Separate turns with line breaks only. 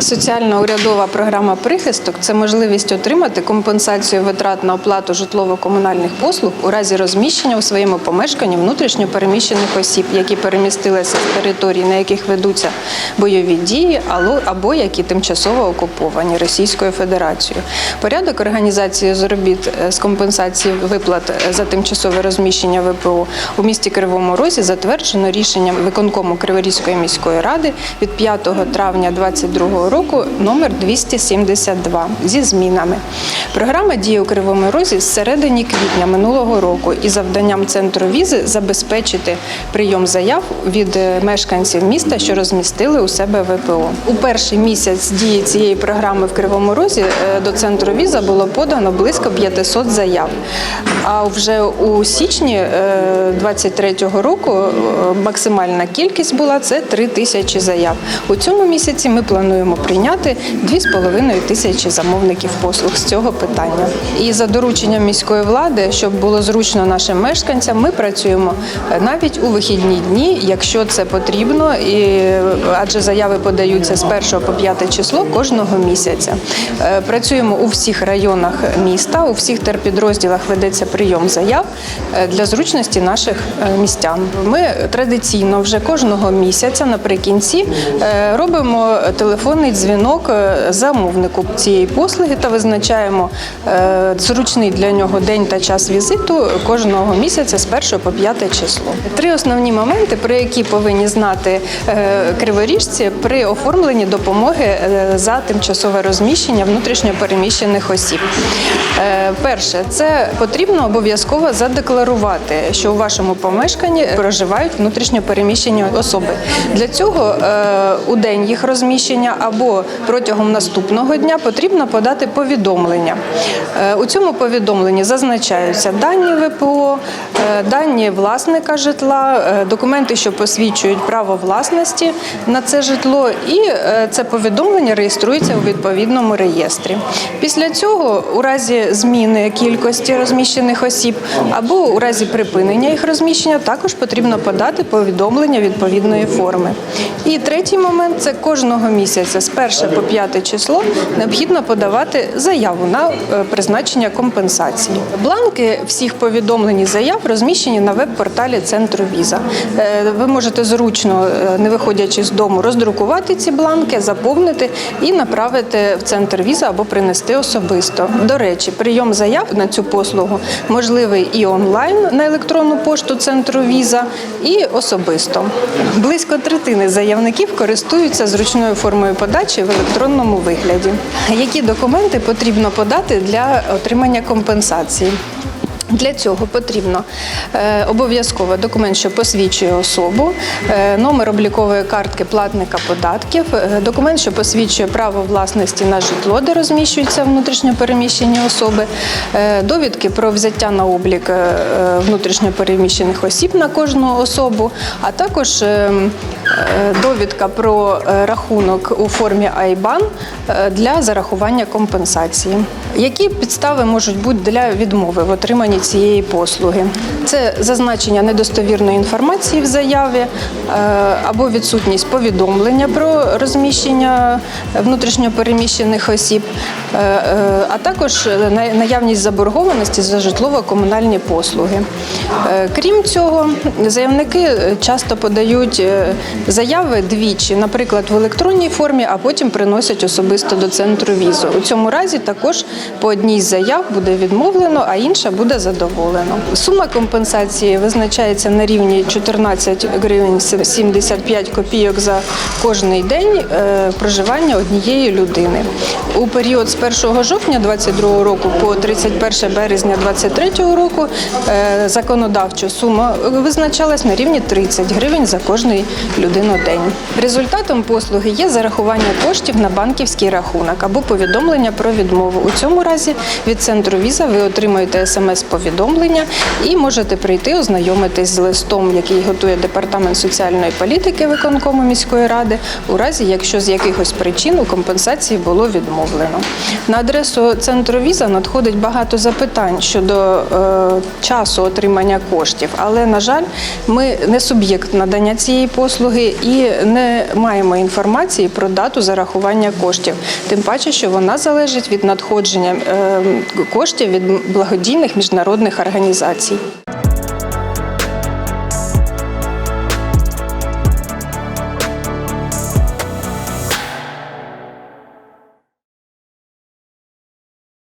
Соціальна урядова програма Прихисток це можливість отримати компенсацію витрат на оплату житлово-комунальних послуг у разі розміщення у своєму помешканні внутрішньо переміщених осіб, які перемістилися з територій, на яких ведуться бойові дії, або які тимчасово окуповані Російською Федерацією. Порядок організації заробіт е, з компенсації виплат е, за тимчасове розміщення ВПО у місті Кривому Розі затверджено рішенням виконкому Криворізької міської ради від 5 травня 2022 року номер 272 зі змінами. Програма діє у Кривому Розі з середини квітня минулого року і завданням центру візи забезпечити прийом заяв від е, мешканців міста, що розмістили у себе ВПО. У перший місяць дії цієї програми в Кривому Розі е, до центру віза було подано близько 500 заяв. А вже у січні 23-го року е, максимальна кількість була це 3 тисячі заяв. У цьому місяці ми плануємо прийняти 2,5 тисячі замовників послуг з цього питання. І за дорученням міської влади, щоб було зручно нашим мешканцям, ми працюємо е, навіть у вихідні дні, якщо це потрібно, і адже заяви подаються з 1 по 5 число кожного місяця. Е, Працюємо у всіх районах міста, у всіх терпідрозділах ведеться прийом заяв е, для зручності наших е, містян. Ми традиційно вже кожного місяця наприкінці е, робимо телефонний дзвінок е, замовнику цієї послуги та визначаємо е, зручний для нього день та час візиту кожного місяця з 1 по 5 число. Три основні моменти, про які повинні знати е, криворіжці при оформленні допомоги за тимчасове розміщення внутрішньопереміщених осіб. Перше, це потрібно обов'язково задекларувати, що у вашому помешканні проживають внутрішньопереміщені особи. Для цього у день їх розміщення або протягом наступного дня потрібно подати повідомлення. Е, У цьому повідомленні зазначаються дані ВПО, е, дані власника житла, е, документи, що посвідчують право власності на це житло, і це повідомлення реєструється у відповідному реєстрі. Після цього, у разі зміни кількості розміщених осіб або у разі припинення їх розміщення, також потрібно подати повідомлення відповідної форми. І третій момент це кожного місяця з 1 по 5 число необхідно подавати заяву на е, призначення компенсації. Бланки всіх повідомлень і заяв розміщені на веб-порталі центру віза. Е, Ви можете зручно, е, не виходячи з дому, роздрукувати ці бланки, заповнити і направити в центр віза або принести особисто. До речі, прийом заяв на цю послугу можливий і онлайн на електронну пошту центру віза, і особисто. Близько третини заявників користуються зручною формою подачі в електронному вигляді. Які документи потрібно подати для отримання компенсації? Для цього потрібно е, обов'язково документ, що посвідчує особу, е, номер облікової картки платника податків, е, документ, що посвідчує право власності на житло, де розміщуються внутрішньо переміщені особи, е, довідки про взяття на облік е, внутрішньо переміщених осіб на кожну особу, а також е, е, довідка про е, рахунок у формі е, для зарахування компенсації. Які підстави можуть бути для відмови в отриманні цієї послуги? Це зазначення недостовірної інформації в заяві е, або відсутність повідомлення про розміщення внутрішньопереміщених осіб, е, е, а також наявність заборгованості за житлово-комунальні послуги. Крім цього, заявники часто подають заяви двічі, наприклад, в електронній формі, а потім приносять особисто до центру візу. У цьому разі також по одній з заяв буде відмовлено, а інша буде задоволено. Сума компенсації визначається на рівні 14 гривень 75 копійок за кожний день е, проживання однієї людини. У період з 1 жовтня 2022 року по 31 березня 2023 року е, законодавчо сума визначалась на рівні 30 гривень за кожний людинодень. Результатом послуги є зарахування коштів на банківський рахунок або повідомлення про відмову. У цьому разі від центру віза ви отримаєте смс повідомлення і можете прийти ознайомитись з листом, який готує департамент соціальної політики виконкому міської ради, у разі якщо з якихось причин у компенсації було відмовлено. На адресу центру віза надходить багато запитань щодо е, часу отримання коштів, але на жаль, ми не суб'єкт надання цієї послуги і не маємо інформації про дату зарахування коштів. Тим паче, що вона залежить від надходження е, коштів від благодійних міжнародних організацій.